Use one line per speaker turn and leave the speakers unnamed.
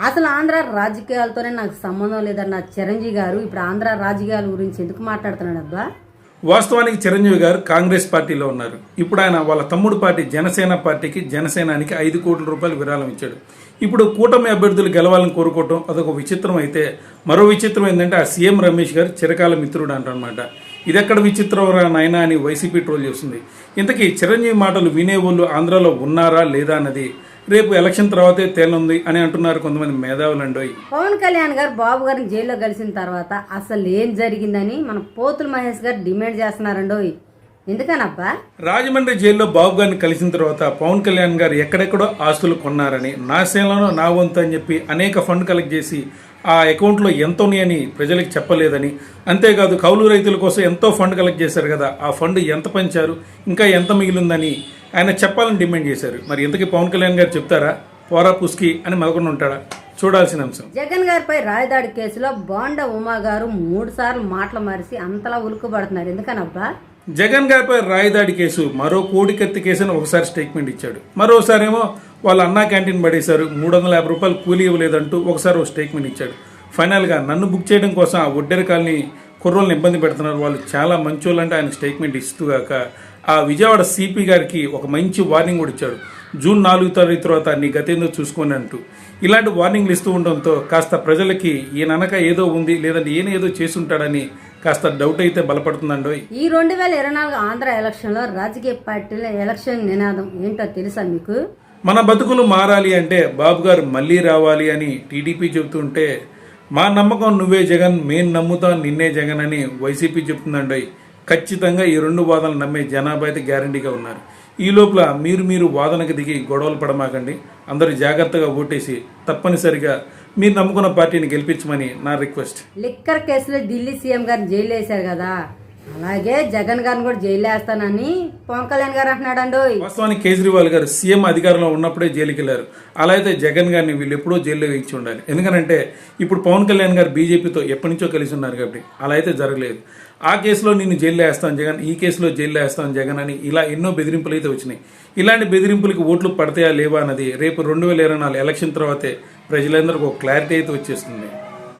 అసలు ఆంధ్ర రాజకీయాలతోనే నాకు సంబంధం లేదన్న చిరంజీవి గారు ఇప్పుడు ఆంధ్ర రాజకీయాల గురించి ఎందుకు మాట్లాడుతున్నాడు అబ్బా?
వాస్తవానికి చిరంజీవి గారు కాంగ్రెస్ పార్టీలో ఉన్నారు. ఇప్పుడు ఆయన వాళ్ళ తమ్ముడు పార్టీ జనసేన పార్టీకి జనసేనానికి ఐదు కోట్ల రూపాయలు విరాళం ఇచ్చాడు. ఇప్పుడు కూటమి అభ్యర్థులు గెలవాలని కోరుకోవటం అదొక విచిత్రం అయితే మరో విచిత్రం ఏంటంటే ఆ సీఎం రమేష్ గారు చిరకాల మిత్రుడు అంటనమాట ఇదెక్కడ విచిత్రం రా నాయన అని వైసీపీ ట్రోల్ చేస్తుంది. ఇంతకీ చిరంజీవి మాటలు వినేవాళ్ళు ఆంధ్రాలో ఉన్నారా లేదా అన్నది రేపు ఎలక్షన్ తర్వాతే తేలుంది అని అంటున్నారు కొంతమంది మేధావులండోయ్
పవన్ కళ్యాణ్ గారు బాబు గారిని జైల్లో కలిసిన తర్వాత అసలు ఏం జరిగిందని మన పోతుల మహేష్ గారు డిమాండ్ చేస్తున్నారండోయ్ ఎందుకనబ్బా?
రాజమండ్రి జైల్లో బాబు గారిని కలిసిన తర్వాత పవన్ కళ్యాణ్ గారు ఎక్కడెక్కడో ఆస్తులు కొన్నారని నా సేనలో నా వంతు అని చెప్పి అనేక ఫండ్ కలెక్ట్ చేసి ఆ అకౌంట్లో ఎంత ఉన్నాయని ప్రజలకు చెప్పలేదని అంతేకాదు కౌలు రైతుల కోసం ఎంతో ఫండ్ కలెక్ట్ చేశారు కదా ఆ ఫండ్ ఎంత పంచారు ఇంకా ఎంత మిగిలిందని ఆయన చెప్పాలని డిమాండ్ చేశారు. మరి ఇంతకీ పవన్ కళ్యాణ్ గారు చెప్తారా? పోరా పుస్కి అని మగకుండా ఉంటాడా? చూడాల్సిన అంశం.
జగన్ గారిపై రాయదాడి కేసులో బోండా ఉమా గారు మూడు సార్లు మాటలు మారిసి అంతలా ఉలుకుపడుతున్నారు. ఎందుకనబ్బా
జగన్ గారిపై రాయదాడి కేసు మరో కోడికత్తి కేసు అని ఒకసారి స్టేట్మెంట్ ఇచ్చాడు. మరోసారి ఏమో వాళ్ళ అన్నా క్యాంటీన్ పడేశారు మూడు వందల యాభై రూపాయలు కూలీ ఇవ్వలేదంటూ ఒకసారి ఒక స్టేట్మెంట్ ఇచ్చాడు. ఫైనల్గా నన్ను బుక్ చేయడం కోసం ఆ ఒడ్డెర కాలనీ కుర్రోళ్ళని ఇబ్బంది పెడుతున్నారు. వాళ్ళు చాలా మంచోళ్ళు అంటే ఆయన స్టేట్మెంట్ ఇస్తూగాక ఆ విజయవాడ సిపి గారికి ఒక మంచి వార్నింగ్ కూడా ఇచ్చాడు. జూన్ నాలుగు తారీఖు తర్వాత నీ గతేందో చూసుకొని అంటూ. ఇలాంటి వార్నింగ్లు ఇస్తూ ఉండడంతో కాస్త ప్రజలకి ఈయననక ఏదో ఉంది లేదంటే ఈయన ఏదో చేసి ఉంటాడని కాస్త డౌట్ అయితే బలపడుతుందండోయ్
ఈ రెండు వేల ఇరవై నాలుగు ఆంధ్ర ఎలక్షన్లో రాజకీయ పార్టీల ఎలక్షన్ నినాదం ఏంటో తెలుసా మీకు?
మన బతుకులు మారాలి అంటే బాబు గారు మళ్ళీ రావాలి అని టీడీపీ చెబుతుంటే మా నమ్మకం నువ్వే జగన్. మేం నమ్ముతాం నిన్నే జగన్ అని వైసీపీ చెప్తుందండి. ఖచ్చితంగా ఈ రెండు వాదనలు నమ్మే జనాభా అయితే గ్యారంటీగా ఉన్నారు. ఈ లోపల మీరు మీరు వాదనకు దిగి గొడవలు పడమాకండి. అందరూ జాగ్రత్తగా ఓటేసి తప్పనిసరిగా మీరు నమ్ముకున్న పార్టీని గెలిపించమని నా రిక్వెస్ట్.
లిక్కర్ కేసులో ఢిల్లీ సీఎం గారిని జైలు వేశారు కదా. అలాగే జగన్ గారిని కూడా జైలు వేస్తానని పవన్ కళ్యాణ్ గారు అంటున్నాడు
వాస్తవానికి కేజ్రీవాల్ గారు సీఎం అధికారంలో ఉన్నప్పుడే జైలుకి వెళ్ళారు. అలా అయితే జగన్ గారిని వీళ్ళు ఎప్పుడో జైల్లో వేయించి ఉండాలి. ఎందుకంటే ఇప్పుడు పవన్ కళ్యాణ్ గారు బీజేపీతో ఎప్పటి నుంచో కలిసి ఉన్నారు కాబట్టి అలా అయితే జరగలేదు. ఆ కేసులో నేను జైల్లో వేస్తాను జగన్ ఈ కేసులో జైల్లో వేస్తాను జగన్ అని ఇలా ఎన్నో బెదిరింపులు అయితే వచ్చినాయి. ఇలాంటి బెదిరింపులకి ఓట్లు పడతాయా లేవా అన్నది రేపు రెండు వేల ఇరవై నాలుగు ఎలక్షన్ తర్వాతే ప్రజలందరికీ ఒక క్లారిటీ అయితే వచ్చేస్తుంది.